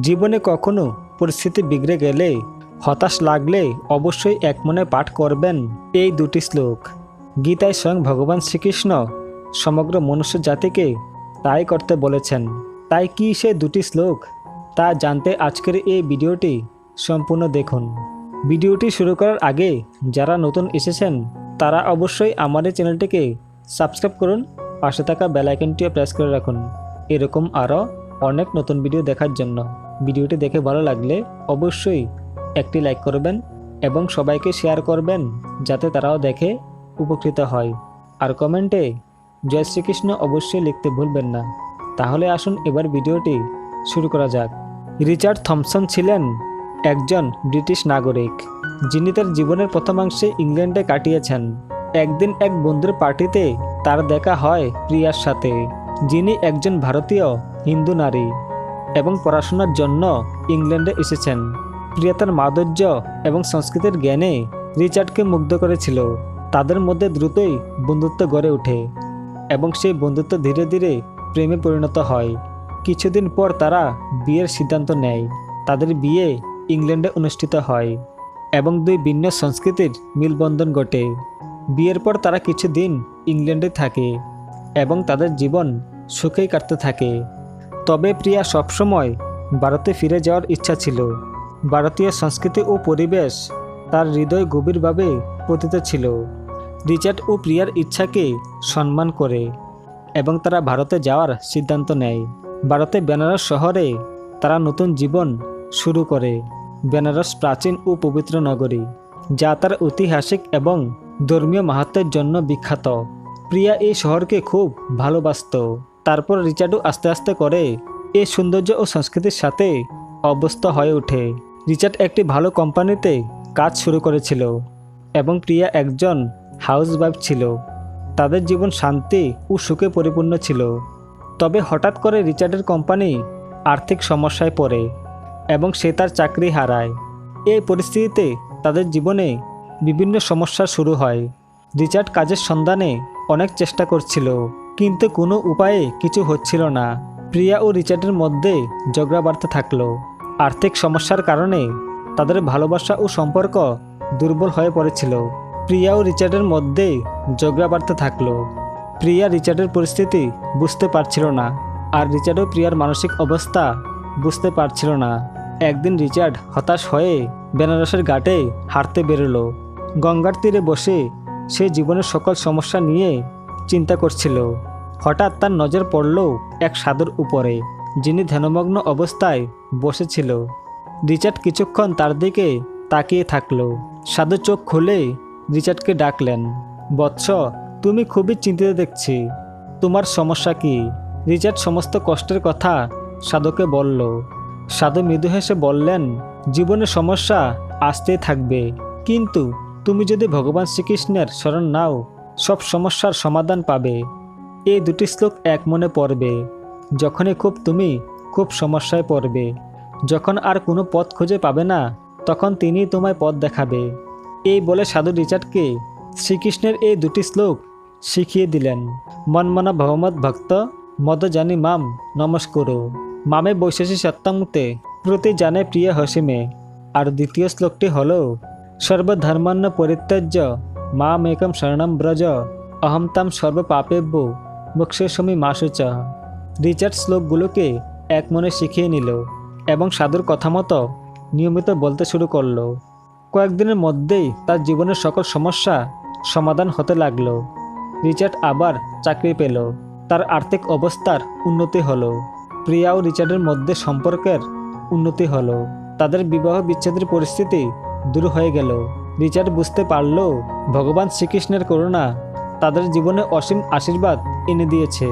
জীবনে কখনো পরিস্থিতি বিগড়ে গেলে, হতাশ লাগলে অবশ্যই এক মনে পাঠ করবেন। এই দুটি শ্লোক। গীতায় স্বয়ং ভগবান শ্রীকৃষ্ণ সমগ্র মনুষ্য জাতিকে তাই করতে বলেছেন। তাই কি সে দুটি শ্লোক? তা জানতে আজকের এই ভিডিওটি সম্পূর্ণ দেখুন। ভিডিওটি শুরু করার আগে যারা নতুন এসেছেন, তারা অবশ্যই আমাদের চ্যানেলটিকে সাবস্ক্রাইব করুন, পাশে থাকা বেল আইকনটিও প্রেস করে রাখুন। এরকম আরও অনেক নতুন ভিডিও দেখার জন্য। ভিডিওটি দেখে ভালো লাগলে অবশ্যই একটি লাইক করবেন এবং সবাইকে শেয়ার করবেন যাতে তারাও দেখে উপকৃত হয়। আর কমেন্টে জয় শ্রীকৃষ্ণ অবশ্যই লিখতে ভুলবেন না। তাহলে আসুন এবার ভিডিওটি শুরু করা যাক। রিচার্ড থমসন ছিলেন একজন ব্রিটিশ নাগরিক, যিনি তার জীবনের প্রথমাংশে ইংল্যান্ডে কাটিয়েছেন। একদিন এক বন্ধুর পার্টিতে তার দেখা হয় প্রিয়ার সাথে, যিনি একজন ভারতীয় হিন্দু নারী। এবং পড়াশোনার জন্য ইংল্যান্ডে এসেছেন। প্রিয়া তার মাধুর্য এবং সংস্কৃতির জ্ঞানে রিচার্ডকে মুগ্ধ করেছিল। তাদের মধ্যে দ্রুতই বন্ধুত্ব গড়ে ওঠে এবং সেই বন্ধুত্ব ধীরে ধীরে প্রেমে পরিণত হয়। কিছুদিন পর তারা বিয়ের সিদ্ধান্ত নেয়। তাদের বিয়ে ইংল্যান্ডে অনুষ্ঠিত হয় এবং দুই ভিন্ন সংস্কৃতির মিলবন্ধন ঘটে। বিয়ের পর তারা কিছুদিন ইংল্যান্ডে থাকে এবং তাদের জীবন সুখেই কাটতে থাকে। তবে প্রিয়া সবসময় ভারতে ফিরে যাওয়ার ইচ্ছা ছিল। ভারতীয় সংস্কৃতি ও পরিবেশ তার হৃদয় গভীরভাবে পতিত ছিল। রিচার্ড ও প্রিয়ার ইচ্ছাকে সম্মান করে এবং তারা ভারতে যাওয়ার সিদ্ধান্ত নেয়। ভারতে বেনারস শহরে তারা নতুন জীবন শুরু করে। বেনারস প্রাচীন ও পবিত্র নগরী, যা তার ঐতিহাসিক এবং ধর্মীয় মাহাত্মের জন্য বিখ্যাত। প্রিয়া এই শহরকে খুব ভালোবাসত। তারপর রিচার্ডও আস্তে আস্তে করে এই সৌন্দর্য ও সংস্কৃতির সাথে অভ্যস্ত হয়ে ওঠে। রিচার্ড একটি ভালো কোম্পানিতে কাজ শুরু করেছিল এবং প্রিয়া একজন হাউসওয়াইফ ছিল। তাদের জীবন শান্তি ও সুখে পরিপূর্ণ ছিল। তবে হঠাৎ করে রিচার্ডের কোম্পানি আর্থিক সমস্যায় পড়ে এবং সে তার চাকরি হারায়। এই পরিস্থিতিতে তাদের জীবনে বিভিন্ন সমস্যা শুরু হয়। রিচার্ড কাজের সন্ধানে অনেক চেষ্টা করছিল। কিন্তু কোনো উপায়ে কিছু হচ্ছিল না। প্রিয়া ও রিচার্ডের মধ্যে ঝগড়া বাড়তে থাকল। আর্থিক সমস্যার কারণে তাদের ভালোবাসা ও সম্পর্ক দুর্বল হয়ে পড়েছিল। প্রিয়া ও রিচার্ডের মধ্যে ঝগড়া বাড়তে থাকল। প্রিয়া রিচার্ডের পরিস্থিতি বুঝতে পারছিল না আর রিচার্ডও প্রিয়ার মানসিক অবস্থা বুঝতে পারছিল না। একদিন রিচার্ড হতাশ হয়ে বেনারসের ঘাটে হাঁটতে বেরোলো। গঙ্গার তীরে বসে সে জীবনের সকল সমস্যা নিয়ে চিন্তা করছিল। হঠাৎ তার নজর পড়ল এক সাধুর উপরে, যিনি ধ্যানমগ্ন অবস্থায় বসেছিল। রিচার্ড কিছুক্ষণ তার দিকে তাকিয়ে থাকল। সাধু চোখ খুলে রিচার্ডকে ডাকলেন, বৎস, তুমি খুবই চিন্তিত দেখছি। তোমার সমস্যা কি? রিচার্ড সমস্ত কষ্টের কথা সাধুকে বলল। সাধু মৃদু হেসে বললেন, জীবনের সমস্যা আসতেই থাকবে। কিন্তু তুমি যদি ভগবান শ্রীকৃষ্ণের শরণ নাও সব সমস্যার সমাধান পাবে। এই দুটি শ্লোক এক মনে পড়বে। যখনই খুব তুমি খুব সমস্যায় পড়বে। যখন আর কোনো পথ খুঁজে পাবে না, তখন তিনি তোমায় পথ দেখাবে। এই বলে সাধু রিচার্ডকে শ্রীকৃষ্ণের এই দুটি শ্লোক শিখিয়ে দিলেন। মনমনা ভগবত ভক্ত, মদ জানি মাম, নমস্কুরু। মামে বৈশেষী সত্তামুতে প্রতি জানে প্রিয় হসিমে। আর দ্বিতীয় শ্লোকটি হল, সর্বধর্মান্ন পরিত্যাজ্য মাম একম শরণম ব্রজ অহম তাম সর্বপাপেব্য মুক্ষেশ্বমী মাসুচ রিচার্ড শ্লোকগুলোকে এক মনে শিখিয়ে নিল এবং সাধুর কথা মতো নিয়মিত বলতে শুরু করল। কয়েকদিনের মধ্যেই তার জীবনের সকল সমস্যা সমাধান হতে লাগল। রিচার্ড আবার চাকরি পেল। তার আর্থিক অবস্থার উন্নতি হলো। প্রিয়া ও রিচার্ডের মধ্যে সম্পর্কের উন্নতি হলো। তাদের বিবাহ বিচ্ছেদের পরিস্থিতি দূর হয়ে গেল। রিচার্ড বুঝতে পারল, ভগবান শ্রীকৃষ্ণের করুণা তাদের জীবনে অসীম আশীর্বাদ এনে দিয়েছে।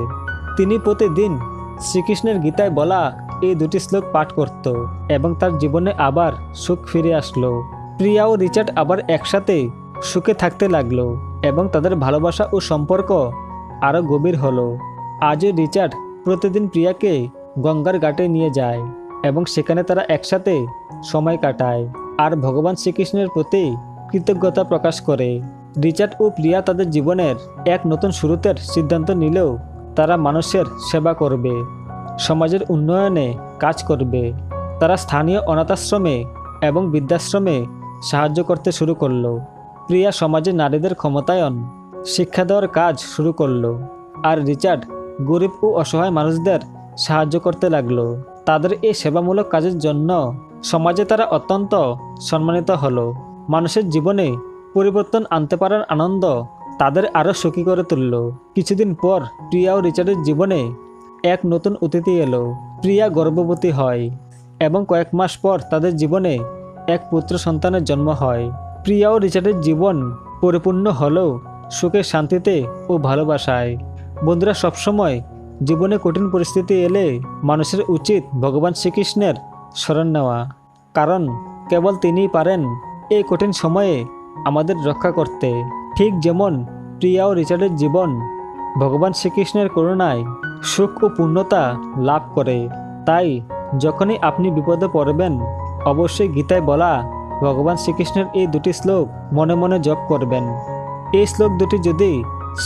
তিনি প্রতিদিন শ্রীকৃষ্ণের গীতায় বলা এই দুটি শ্লোক পাঠ করত এবং তার জীবনে আবার সুখ ফিরে আসলো। প্রিয়া ও রিচার্ড আবার একসাথে সুখে থাকতে লাগল এবং তাদের ভালোবাসা ও সম্পর্ক আরও গভীর হলো। আজও রিচার্ড প্রতিদিন প্রিয়াকে গঙ্গার ঘাটে নিয়ে যায় এবং সেখানে তারা একসাথে সময় কাটায়। আর ভগবান শ্রীকৃষ্ণের প্রতি কৃতজ্ঞতা প্রকাশ করে। রিচার্ড ও প্রিয়া তাদের জীবনের এক নতুন শুরুতের সিদ্ধান্ত নিলেও তারা মানুষের সেবা করবে, সমাজের উন্নয়নে কাজ করবে। তারা স্থানীয় অনাথাশ্রমে এবং বৃদ্ধাশ্রমে সাহায্য করতে শুরু করল। প্রিয়া সমাজে নারীদের ক্ষমতায়ন, শিক্ষা দেওয়ার কাজ শুরু করল আর রিচার্ড গরিব ও অসহায় মানুষদের সাহায্য করতে লাগল। তাদের এই সেবামূলক কাজের জন্য সমাজে তারা অত্যন্ত সম্মানিত হলো। মানুষের জীবনে পরিবর্তন আনতে পারার আনন্দ তাদের আরও সুখী করে তুলল। কিছুদিন পর প্রিয়া ও রিচার্ডের জীবনে এক নতুন অতিথি এলো। প্রিয়া গর্ভবতী হয় এবং কয়েক মাস পর তাদের জীবনে এক পুত্র সন্তানের জন্ম হয়। প্রিয়া ও রিচার্ডের জীবন পরিপূর্ণ হলেও সুখে, শান্তিতে ও ভালোবাসায়। বন্ধুরা, সবসময় জীবনে কঠিন পরিস্থিতি এলে মানুষের উচিত ভগবান শ্রীকৃষ্ণের শরণ নেওয়া। কারণ কেবল তিনিই পারেন এই কঠিন সময়ে আমাদের রক্ষা করতে। ঠিক যেমন প্রিয়া ও রিচার্ডের জীবন, ভগবান শ্রীকৃষ্ণের করুণায় সুখ ও পূর্ণতা লাভ করে। তাই যখনই আপনি বিপদে পড়বেন, অবশ্যই গীতায় বলা ভগবান শ্রীকৃষ্ণের এই দুটি শ্লোক মনে মনে জপ করবেন। এই শ্লোক দুটি যদি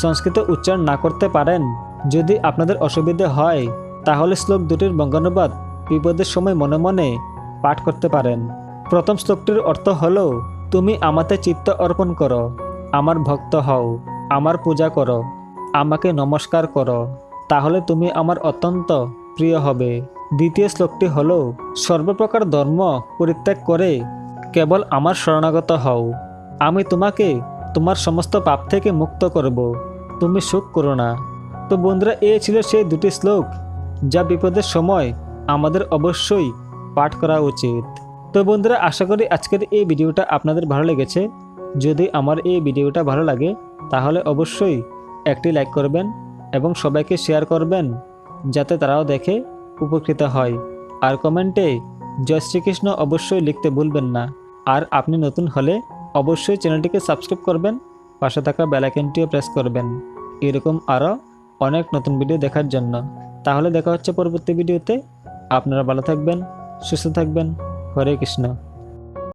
সংস্কৃত উচ্চারণ না করতে পারেন, যদি আপনাদের অসুবিধে হয়, তাহলে শ্লোক দুটির বঙ্গানুবাদ বিপদের সময় মনে মনে পাঠ করতে পারেন। প্রথম শ্লোকটির অর্থ হল, তুমি আমাতে চিত্ত অর্পণ করো, আমার ভক্ত হও, আমার পূজা করো, আমাকে নমস্কার করো, তাহলে তুমি আমার অত্যন্ত প্রিয় হবে। দ্বিতীয় শ্লোকটি হলো, সর্বপ্রকার ধর্ম পরিত্যাগ করে কেবল আমার শরণাগত হও। আমি তোমাকে তোমার সমস্ত পাপ থেকে মুক্ত করব, তুমি সুখ করো না। তো বন্ধুরা, এ ছিল সেই দুটি শ্লোক যা বিপদের সময় আমাদের অবশ্যই পাঠ করা উচিত। তো বন্ধুরা, আশা করি আজকের এই ভিডিওটা আপনাদের ভালো লেগেছে। যদি আমার এই ভিডিওটা ভালো লাগে, তাহলে অবশ্যই একটি লাইক করবেন এবং সবাইকে শেয়ার করবেন, যাতে তারাও দেখে উপকৃত হয়। আর কমেন্টে জয় শ্রীকৃষ্ণ অবশ্যই লিখতে ভুলবেন না। আর আপনি নতুন হলে অবশ্যই চ্যানেলটিকে সাবস্ক্রাইব করবেন, পাশে থাকা বেলাইকনটিও প্রেস করবেন। এরকম আরও অনেক নতুন ভিডিও দেখার জন্য। তাহলে দেখা হচ্ছে পরবর্তী ভিডিওতে। আপনারা ভালো থাকবেন, সুস্থ থাকবেন। हरे कृष्णा।